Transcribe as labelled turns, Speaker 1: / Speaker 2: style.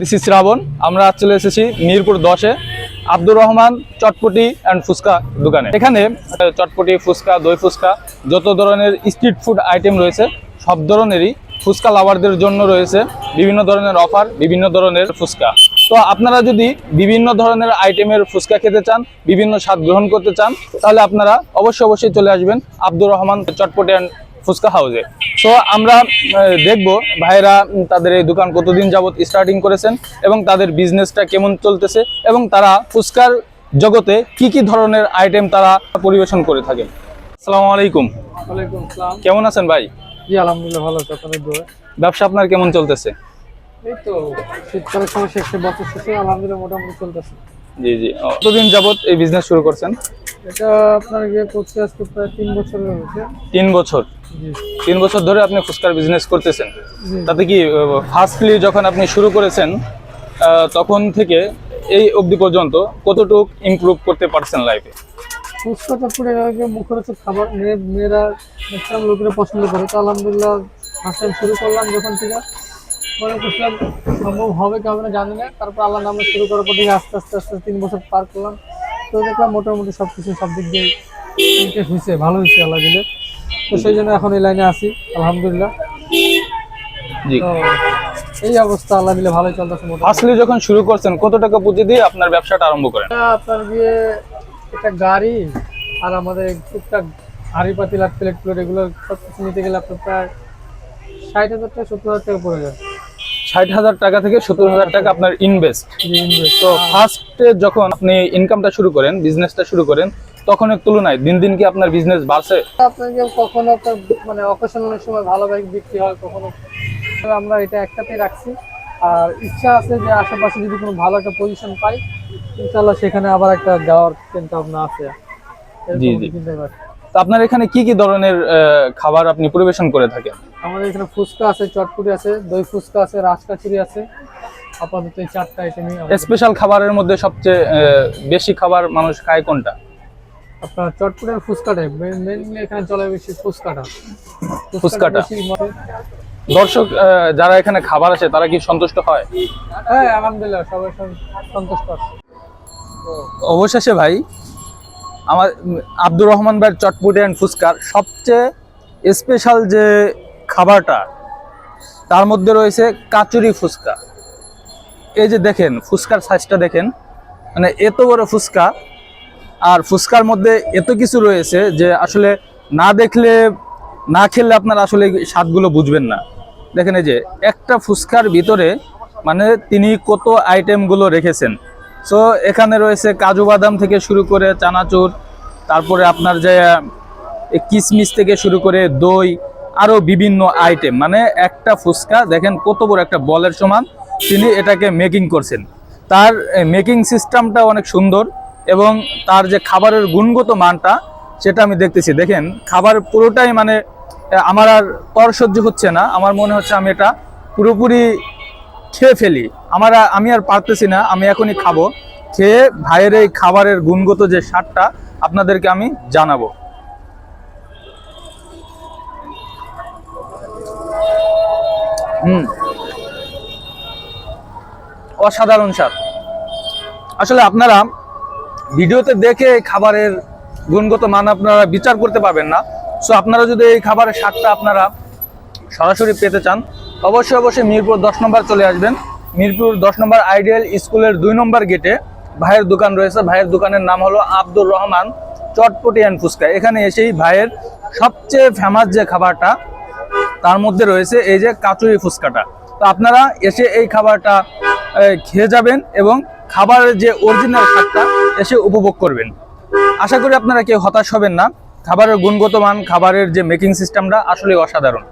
Speaker 1: This is শ্রাবণ আমরা চলে এসেছি মিরপুর দশে। আব্দুর রহমান চটপটি অ্যান্ড ফুচকা দোকানে। এখানে চটপটি, ফুচকা, দই ফুচকা, যত ধরনের স্ট্রিট ফুড আইটেম রয়েছে, সব ধরনেরই ফুচকা লাভারদের জন্য রয়েছে। বিভিন্ন ধরনের অফার বিভিন্ন ধরনের ফুচকা। তো আপনারা যদি বিভিন্ন ধরনের আইটেমের ফুচকা খেতে চান, বিভিন্ন স্বাদ গ্রহণ করতে চান, তাহলে আপনারা অবশ্যই অবশ্যই চলে আসবেন আব্দুর রহমান চটপটি অ্যান্ড ফুচকা হাউসে তো আমরা দেখব ভাইরা তাদের এই দোকান কতদিন যাবত স্টার্টিং করেছেন এবং তাদের বিজনেসটা কেমন চলতেছে এবং তারা ফুচকার জগতে কি কি ধরনের আইটেম তারা পরিবেশন করে থাকেন। আসসালামু আলাইকুম। কেমন আছেন ভাই?
Speaker 2: জি আলহামদুলিল্লাহ ভালো আছে। আপনাদের
Speaker 1: ব্যবসা আপনার কেমন চলতেছে?
Speaker 2: এই তো শীতকালের সময় শেষে বছর শেষে আলহামদুলিল্লাহ মোটামুটি চলতেছে।
Speaker 1: জি জি। ও, কতদিন যাবত এই বিজনেস শুরু করছেন?
Speaker 2: এটা আপনার গিয়ে আজকে প্রায় তিন হয়েছে।
Speaker 1: তিন বছর। তিন বছর ধরে আপনি ফুচকার বিজনেস করতেছেন। তাতে কি ফার্স্টলি যখন আপনি শুরু করেছেন তখন থেকে এই অবধি পর্যন্ত কতটুক ইমপ্রুভ করতে পারছেন লাইফে
Speaker 2: ফুচকা চটপটে আগে মুখরোচক খাবার? মেয়ে, মেয়েরা ম্যাক্সিমাম লোকেরা পছন্দ করে। তো আলহামদুলিল্লাহ ফার্স্ট শুরু করলাম যখন থেকে। মনে করছিলাম, সম্ভব হবে কি হবে না জানি না। তারপর আল্লাহ নামে শুরু করার পর থেকে আস্তে আস্তে আস্তে তিন বছর পার করলাম। তো দেখলাম মোটামুটি সব কিছু সব দিক দিয়ে হয়েছে, ভালো হয়েছে আল্লাহ দিলে। তো সেই জন্য এখন এই লাইনে আসি আলহামদুলিল্লাহ। এই অবস্থা আল্লাহ দিলে ভালোই চলতেছে
Speaker 1: ফার্স্টলি যখন শুরু করছেন কত টাকা পুঁজি দিয়ে আপনার ব্যবসাটা আরম্ভ করেন?
Speaker 2: আপনার গিয়ে একটা গাড়ি আর আমাদের টুকটাক হাড়ি পাতিল আর প্লেট প্লেট এগুলো সব কিছু নিতে গেলে আপনার প্রায় ষাট হাজার টাকা সত্তর হাজার টাকা পড়ে যায়।
Speaker 1: ষাট হাজার টাকা থেকে সত্তর হাজার টাকা আপনার ইনভেস্ট
Speaker 2: ইনভেস্ট
Speaker 1: তো ফার্স্টে যখন আপনি ইনকামটা শুরু করেন বিজনেসটা শুরু করেন তখনের তুলনায় দিন দিন কি আপনার বিজনেস বাড়ছে?
Speaker 2: আপনাকে কখনো আপনার মানে অকেশনালের সময় ভালো বাইক বিক্রি হয় কখনো। আমরা এটা একটাতেই রাখছি। আর ইচ্ছা আছে যে আশেপাশে যদি কোনো ভালো একটা পজিশন পাই ইনশাল্লাহ সেখানে আবার একটা যাওয়ার চিন্তা ভাবনা আছে
Speaker 1: জি, জি। আপনার এখানে কি কি ধরনের খাবার আপনি পরিবেশন করে থাকেন?
Speaker 2: আমাদের এখানে ফুচকা আছে চটপুরি আছে দই ফুচকা আছে রাজকাচুরি আছে। আপাতত এই চারটা আইটেমই
Speaker 1: স্পেশাল খাবারের মধ্যে সবচেয়ে বেশি খাবার মানুষ খায় কোনটা?
Speaker 2: আপনার চটপুরি আর ফুচকাটাই মেনলি এখানে চলে বেশি ফুচকাটা।
Speaker 1: ফুচকাটা। দর্শক যারা এখানে খাবার আছে তারা কি সন্তুষ্ট হয়?
Speaker 2: হ্যাঁ আলহামদুলিল্লাহ সবাই সন্তুষ্ট আছে।
Speaker 1: অবশেষে ভাই আমার আব্দুর রহমান ভাইয়ের চটপটি অ্যান্ড ফুচকার সবচেয়ে স্পেশাল যে খাবারটা তার মধ্যে রয়েছে কাচুরি ফুচকা। এই যে দেখেন ফুচকার সাইজটা দেখেন মানে এত বড় ফুচকা আর ফুচকার মধ্যে এত কিছু রয়েছে যে আসলে না দেখলে, না খেললে আপনার আসলে স্বাদগুলো বুঝবেন না। দেখেন এই যে, একটা ফুচকার ভিতরে মানে তিনি কত আইটেমগুলো রেখেছেন। সো এখানে রয়েছে কাজু বাদাম থেকে শুরু করে চানাচুর, তারপরে আপনার যে কিশমিশ থেকে শুরু করে দই আরও বিভিন্ন আইটেম মানে একটা ফুচকা, দেখেন কত বড় একটা বলের সমান, তিনি এটাকে মেকিং করছেন। তার মেকিং সিস্টেমটা অনেক সুন্দর। এবং তার যে খাবারের গুণগত মানটা, সেটা আমি দেখতেছি। দেখেন, খাবার পুরোটাই মানে আমার আর তর সহ্য হচ্ছে না। আমার মনে হচ্ছে আমি এটা পুরোপুরি খেয়ে ফেলি। আমার আমি আর পারতেছি না, আমি এখনই খাব। খেয়ে ভাইয়ের এই খাবারের গুণগত যে স্বাদটা, আপনাদেরকে আমি জানাব। হুম। অসাধারণ স্বাদ। আসলে আপনারা ভিডিওতে দেখে খাবারের গুণগত মান আপনারা বিচার করতে পারবেন না। সো আপনারা যদি এই খাবারের স্বাদটা আপনারা সরাসরি পেতে চান, অবশ্যই অবশ্যই মিরপুর দশ নম্বর চলে আসবেন। মিরপুর দশ নম্বর আইডিয়াল স্কুলের দুই নম্বর গেটে ভাইয়ের দোকান রয়েছে। ভাইয়ের দোকানের নাম হলো আব্দুর রহমান চটপটি অ্যান্ড ফুচকা। এখানে এসেই ভাইয়ের সবচেয়ে ফেমাস যে খাবারটা, তার মধ্যে রয়েছে এই যে কাচুরি ফুচকাটা। তো আপনারা এসে এই খাবারটা খেয়ে যাবেন এবং খাবারের যে অরিজিনাল স্বাদটা এসে উপভোগ করবেন। আশা করি আপনারা কেউ হতাশ হবেন না। খাবারের গুণগত মান, খাবারের যে মেকিং সিস্টেমটা আসলে অসাধারণ।